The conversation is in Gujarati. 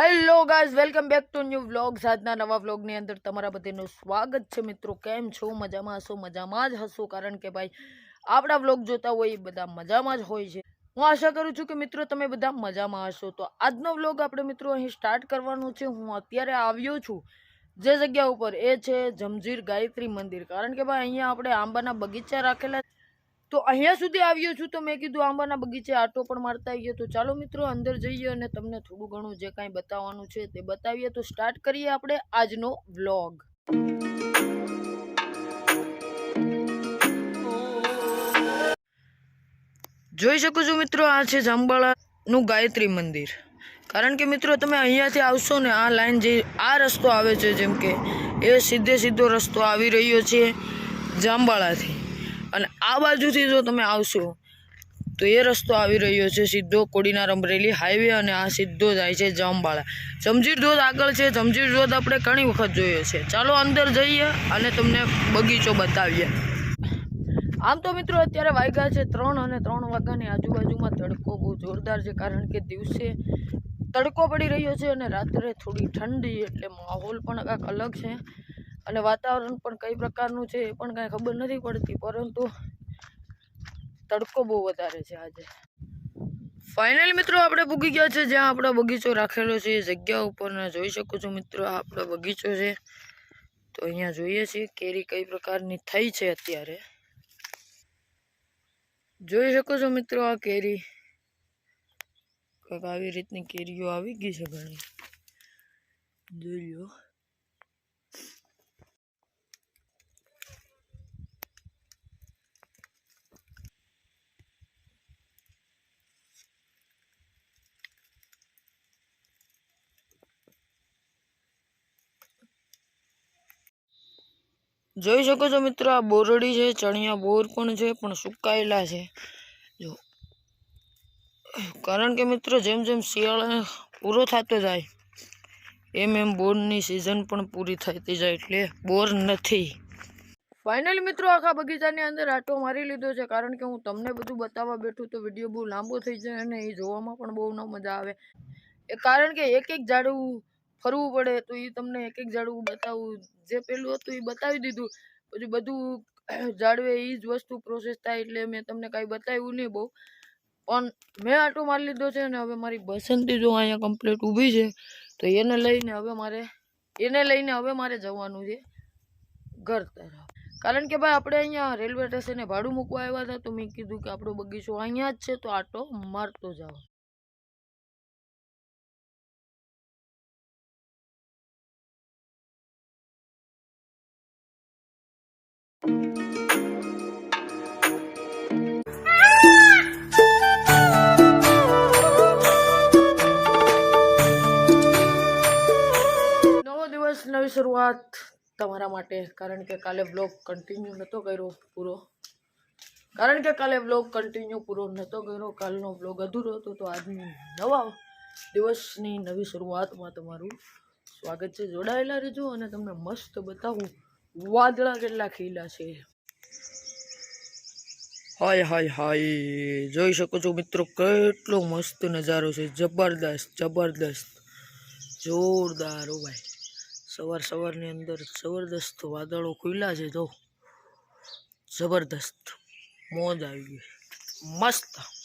Hello guys welcome back to new vlogs આજના નવા વ્લોગની અંદર તમારા બધાનું સ્વાગત છે મિત્રો. કેમ છો? મજામાં હશો? મજામાં જ હશો? કારણ કે ભાઈ, આપણા વ્લોગ જોતા હોય એ બધા મજામાં જ હોય છે. હું આશા કરું છું કે મિત્રો તમે બધા મજામાં હશો. તો આજનો વ્લોગ આપણે મિત્રો અહીં સ્ટાર્ટ કરવાનો છે. હું અત્યારે આવ્યો છું જે જગ્યા ઉપર. એ છે જમજીર ગાયત્રી મંદિર. કારણ કે ભાઈ, અહીંયા આપણે આંબાના બગીચા રાખેલા તો અહીંયા સુધી આવ્યો છું તો મેં કીધું આંબાના બગીચે આટો પણ મારતા આવીએ. તો ચાલો મિત્રો, અંદર જઈએ અને તમને થોડું ઘણું જે કાંઈ બતાવવાનું છે તે બતાવીએ. તો સ્ટાર્ટ કરીએ આપણે આજનો વ્લોગ જોઈ શકો છો મિત્રો, આ છે જાંબાળાનું ગાયત્રી મંદિર. કારણ કે મિત્રો, તમે અહીંયાથી આવશો ને આ લાઈન જે, આ રસ્તો આવે છે, જેમ કે એ સીધે સીધો રસ્તો આવી રહ્યો છે જાંબાળાથી. અને આ બાજુથી જો તમે આવશો, તો એ રસ્તો આવી રહ્યો છે સીધો કોડીનાર અમરેલી હાઈવે અને આ સીધો જાય છે જામબાળા જમજીર ધોધ આગળ છે, જમજીર ધોધ આપણે ઘણી વખત જોયો છે. ચાલો અંદર જઈએ અને તમને બગીચો બતાવીએ. આમ તો મિત્રો અત્યારે વાગ્યા છે ત્રણ અને ત્રણ વાગ્યાની આજુબાજુમાં તડકો બહુ જોરદાર છે કારણ કે દિવસે તડકો પડી રહ્યો છે અને રાત્રે થોડી ઠંડી એટલે માહોલ પણ કાંઈક અલગ છે. અને વાતાવરણ પણ કઈ પ્રકારનું છે એ પણ કાંઈ ખબર નથી પડતી, પરંતુ તડકો બહુ વધારે છે આજે. ફાઇનલ મિત્રો, આપણે પૂગી ગયા છે જ્યાં આપણો બગીચો રાખેલો છે, એ જગ્યા ઉપર. જોઈ શકો છો મિત્રો, આ આપણો બગીચો છે. તો અહીંયા જોઈએ છીએ કેરી કઈ પ્રકારની થઈ છે અત્યારે. જોઈ શકો છો મિત્રો, આ કેરી કંઈક આવી રીતની કેરીઓ આવી ગઈ છે ઘણી. જોઈ લો. જોઈ શકો છો મિત્રો, આ બોરડી છે, ચણિયા બોર પણ છે, પણ સુકાયેલા છે. જો. કારણ કે મિત્રો, જેમ જેમ શિયાળા પૂરો થતો જાય, એમ એમ બોરની સિઝન પણ પૂરી થતી જાય એટલે બોર નથી. ફાઇનલી મિત્રો, આખા બગીચાની અંદર આટો મારી લીધો છે. કારણ કે હું તમને બધું બતાવવા બેઠું તો વીડિયો બહુ લાંબો થઈ જાય અને એ જોવામાં પણ બહુ ન મજા આવે. એ કારણ કે એક એક ઝાડવું ફરવું પડે તો એ તમને એક એક ઝાડવું બતાવવું જે પેલું હતું એ બતાવી દીધું. પછી બધું ઝાડવે એ જ વસ્તુ પ્રોસેસ થાય એટલે મેં તમને કાંઈ બતાવ્યું નહીં બહુ. પણ મેં આટો મારી લીધો છે અને હવે મારી બસંતી જો અહીંયા કમ્પ્લીટ ઊભી છે, તો એને લઈને હવે મારે, એને લઈને હવે મારે જવાનું છે ઘર તરફ. કારણ કે ભાઈ આપણે અહીંયા રેલવે સ્ટેશને ભાડું મૂકવા આવ્યા હતા તો મેં કીધું કે આપણો બગીચો અહીંયા જ છે, તો આટો મારતો જાઓ નવી શરૂઆત તમારા માટે. કારણ કે કાલે બ્લોગ કન્ટિન્યુ નહોતો કર્યો પૂરો. કારણ કે કાલે બ્લોગ કન્ટિન્યુ પૂરો નહોતો કર્યો. કાલનો બ્લોગ અધૂરો હતો, તો આજની નવા દિવસની નવી શરૂઆતમાં તમારું સ્વાગત છે. જોડાયેલા રહેજો અને તમને મસ્ત બતાવું વાદળા કેટલા ખીલા છે. હાય હાય હાય. જોઈ શકો છો મિત્રો, કેટલો મસ્ત નજારો છે. જબરદસ્ત જબરદસ્ત. જોરદાર ઓ ભાઈ. સવાર સવારની અંદર જબરદસ્ત વાદળો ખુલ્લા છે, જો. જબરદસ્ત. મોજ આવી ગઈ. મસ્ત.